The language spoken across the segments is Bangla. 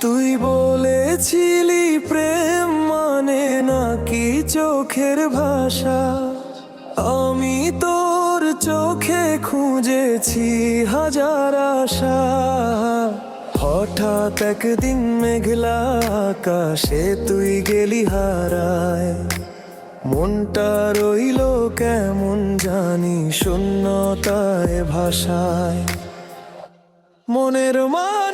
তুই বলেছিলি প্রেম মানে নাকি চোখের ভাষা? আমি তোর চোখে খুঁজেছি হাজার আশা। হঠাৎ একদিন মেঘলা আকাশে তুই গেলি হারায়। মনটা রইল কেমন জানি শূন্যতায় ভাষায় মনের মানুষ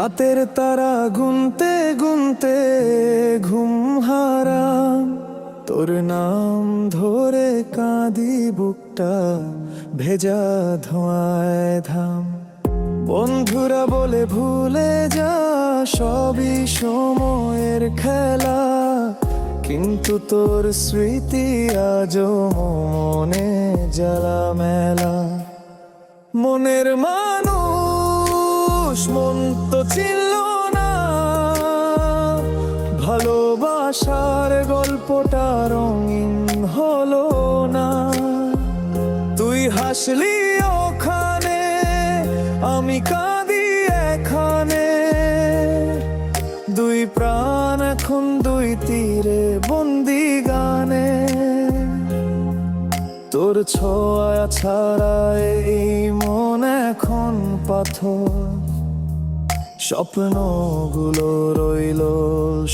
রাতের তারা গুনতে গুনতে ঘুম হারাম তোর নাম ধরে কাঁদি বুকটা, ভেজা ধোঁয়ায় ধাম। বন্ধুরা বলে ভুলে যা, সবই সময়ের খেলা। কিন্তু তোর স্মৃতি আজও মনে জ্বালা মেলা। মনের মানুষ মন ভালোবাসার গল্পটা রঙিন হলো না। তুই হাসলি ওখানে, আমি কাঁদি এখানে। দুই প্রাণ এখন দুই তীরে বন্দি গানে। তোর ছোঁয়া ছাড়া এই মন এখন পাথর। স্বপ্নগুলো রইল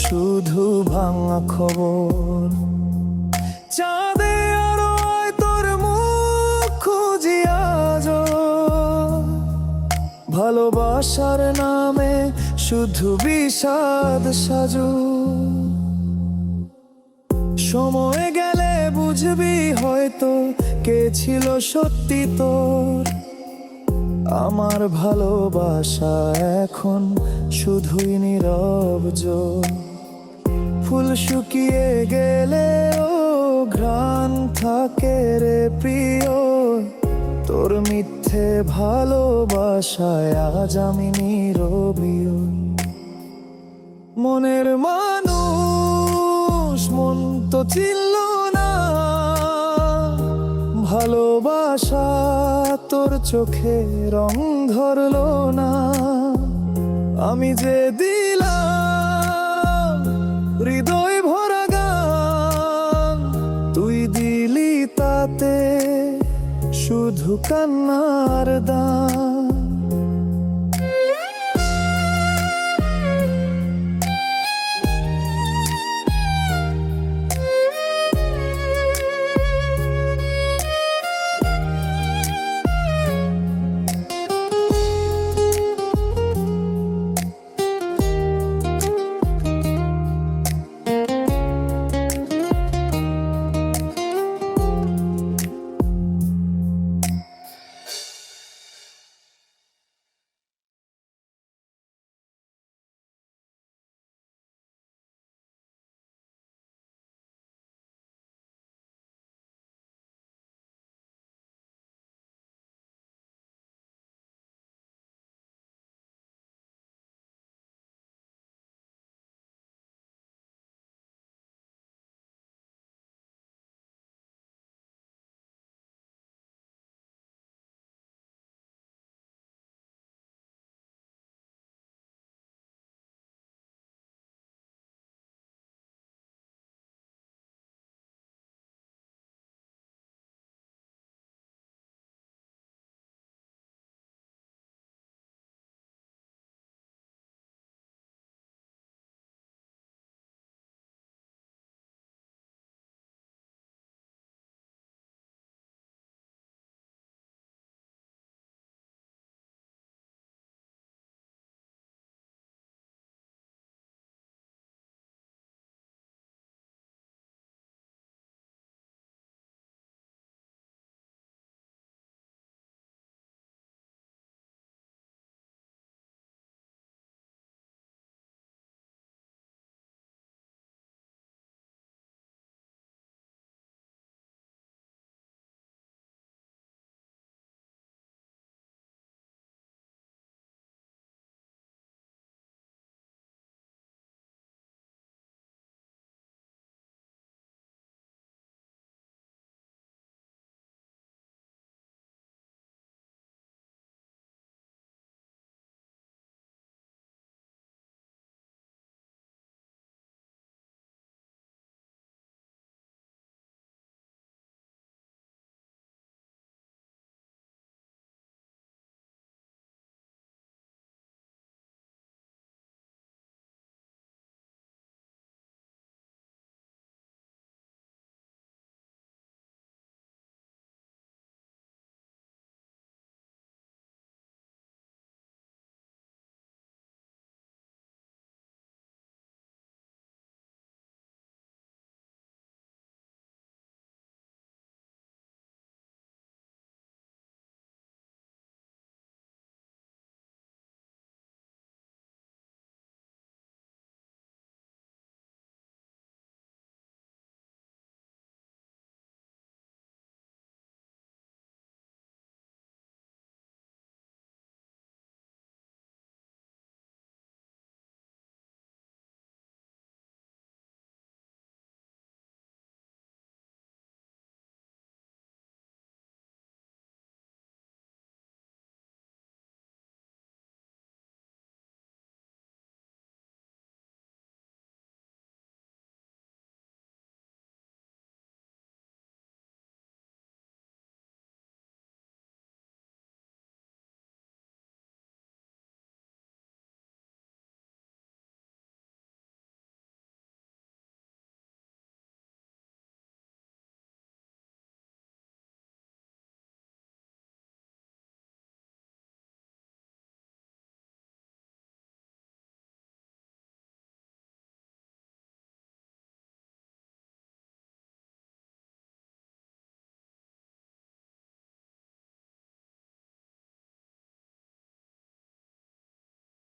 শুধু ভাঙা খবর। চাঁদে আরও তোর মুখ খুঁজিয়া ভালোবাসার নামে শুধু বিষাদ সাজু। সময় গেলে বুঝবি হয়তো কে ছিল সত্যি তোর। আমার ভালোবাসা এখন শুধুই নীরব ফুল শুকিয়ে গেলে ও ঘ্রাণ থাকে রে প্রিয়। তোর মিথ্যে ভালোবাসায় আজ আমি নীরবীয় মনের মানুষ, মন তো ছিল ভালোবাসা তোর চোখে রং ধরলো না। আমি যে দিলাম হৃদয় ভরা গান, তুই দিলি তাতে শুধু কান্নার দান।